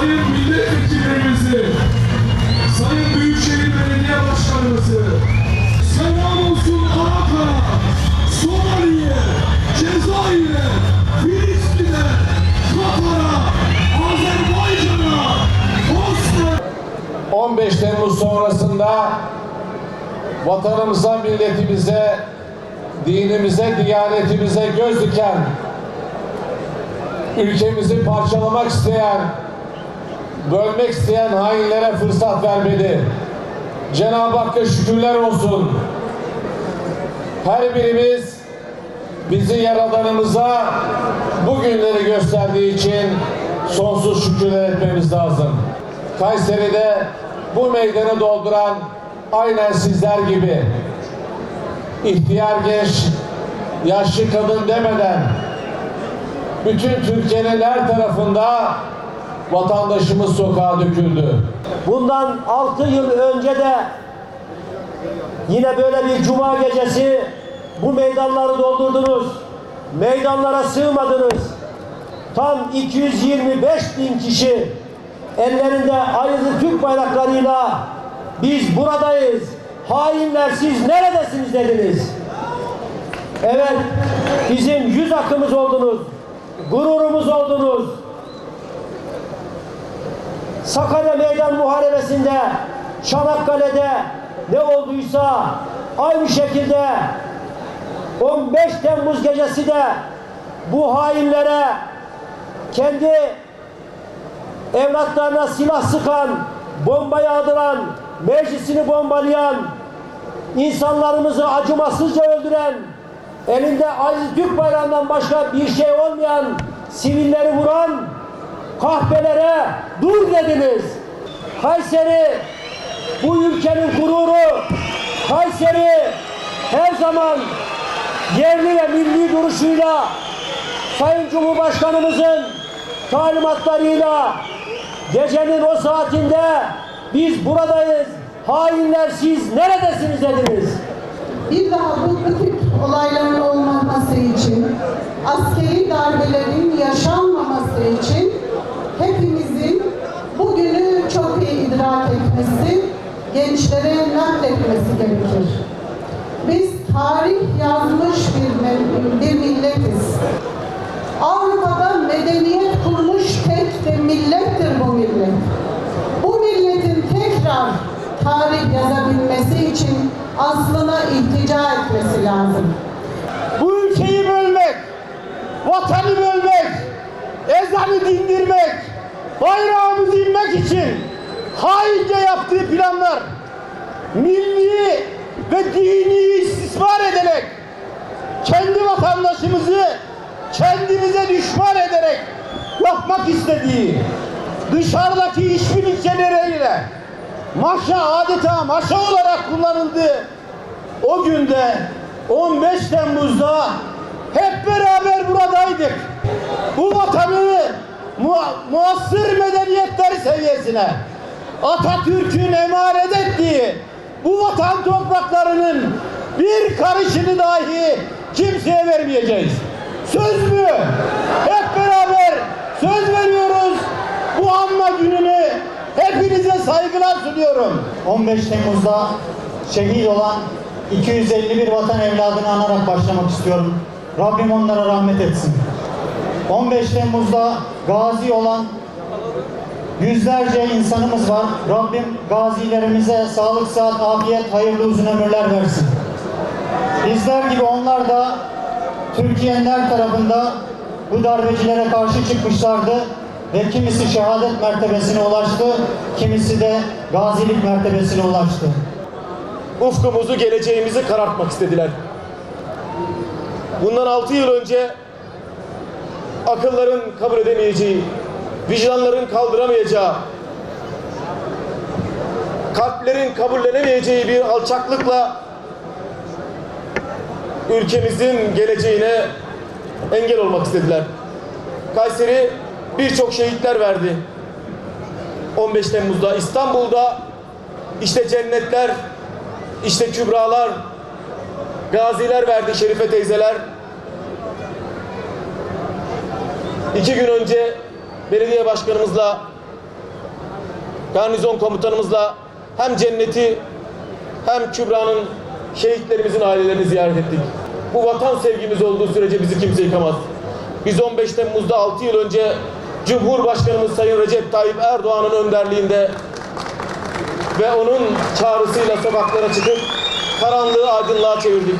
Sayın milletvekillerimizi, Sayın Büyükşehir Belediye Başkanımızı, selam olsun Ankara, Somali'ye, Cezayir'e, Filistin'e, Katar'a, Azerbaycan'a, Bosna... 15 Temmuz sonrasında vatanımıza, milletimize, dinimize, diyanetimize göz diken, ülkemizi parçalamak isteyen bölmek isteyen hainlere fırsat vermedi. Cenab-ı Hakk'a şükürler olsun. Her birimiz bizi yaradanımıza bu günleri gösterdiği için sonsuz şükürler etmemiz lazım. Kayseri'de bu meydanı dolduran aynen sizler gibi ihtiyar genç, yaşlı kadın demeden bütün Türkiye'nin her tarafında vatandaşımız sokağa döküldü. Bundan 6 yıl önce de yine böyle bir cuma gecesi bu meydanları doldurdunuz. Meydanlara sığmadınız. Tam 225 bin kişi ellerinde ayrılı Türk bayraklarıyla biz buradayız. Hainler siz neredesiniz dediniz. Evet bizim yüz akımız oldunuz. Gururumuz oldunuz. Sakarya Meydan Muharebesi'nde, Çanakkale'de ne olduysa aynı şekilde 15 Temmuz gecesi de bu hainlere kendi evlatlarına silah sıkan, bomba yağdıran, meclisini bombalayan, insanlarımızı acımasızca öldüren, elinde aziz Türk bayrağından başka bir şey olmayan sivilleri vuran kahpelere dur dediniz. Kayseri bu ülkenin gururu. Kayseri her zaman yerli ve milli duruşuyla Sayın Cumhurbaşkanımızın talimatlarıyla gecenin o saatinde biz buradayız. Hainler siz neredesiniz dediniz. Bir daha bu, bu tip olayların olmaması için, askeri darbelerin yaşanmaması için etmesi, gençlere nakletmesi gerekir. Biz tarih yazmış bir, bir milletiz. Avrupa'da medeniyet kurmuş tek de millettir bu millet. Bu milletin tekrar tarih yazabilmesi için aslına iltica etmesi lazım. Bu ülkeyi bölmek, vatanı bölmek, ezanı dindirmek, bayrağımızı inmek için haince yaptığı planlar, milli ve dini istismar ederek, kendi vatandaşımızı kendimize düşman ederek yapmak istediği dışarıdaki işbirlikçileriyle maşa adeta maşa olarak kullanıldı. O günde 15 Temmuz'da hep beraber buradaydık. Bu vatanı mu muasır medeniyetler seviyesine Atatürk'ün emanet ettiği bu vatan topraklarının bir karışını dahi kimseye vermeyeceğiz. Söz mü? Hep beraber söz veriyoruz. Bu anma gününü hepinize saygılar sunuyorum. 15 Temmuz'da şehit olan 251 vatan evladını anarak başlamak istiyorum. Rabbim onlara rahmet etsin. 15 Temmuz'da gazi olan yüzlerce insanımız var. Rabbim gazilerimize sağlık, sıhhat, afiyet, hayırlı uzun ömürler versin. Bizler gibi onlar da Türkiye'nin her tarafında bu darbecilere karşı çıkmışlardı ve kimisi şehadet mertebesine ulaştı, kimisi de gazilik mertebesine ulaştı. ufkumuzu, geleceğimizi karartmak istediler. Bundan 6 yıl önce akılların kabul edemeyeceği, vicdanların kaldıramayacağı, kalplerin kabullenemeyeceği bir alçaklıkla ülkemizin geleceğine engel olmak istediler. Kayseri birçok şehitler verdi. 15 Temmuz'da İstanbul'da işte cennetler, işte kübralar, gaziler verdi Şerife teyzeler. İki gün önce belediye başkanımızla, garnizon komutanımızla hem cenneti hem Kübra'nın şehitlerimizin ailelerini ziyaret ettik. Bu vatan sevgimiz olduğu sürece bizi kimse yıkamaz. Biz 15 Temmuz'da 6 yıl önce Cumhurbaşkanımız Sayın Recep Tayyip Erdoğan'ın önderliğinde ve onun çağrısıyla sokaklara çıkıp karanlığı aydınlığa çevirdik.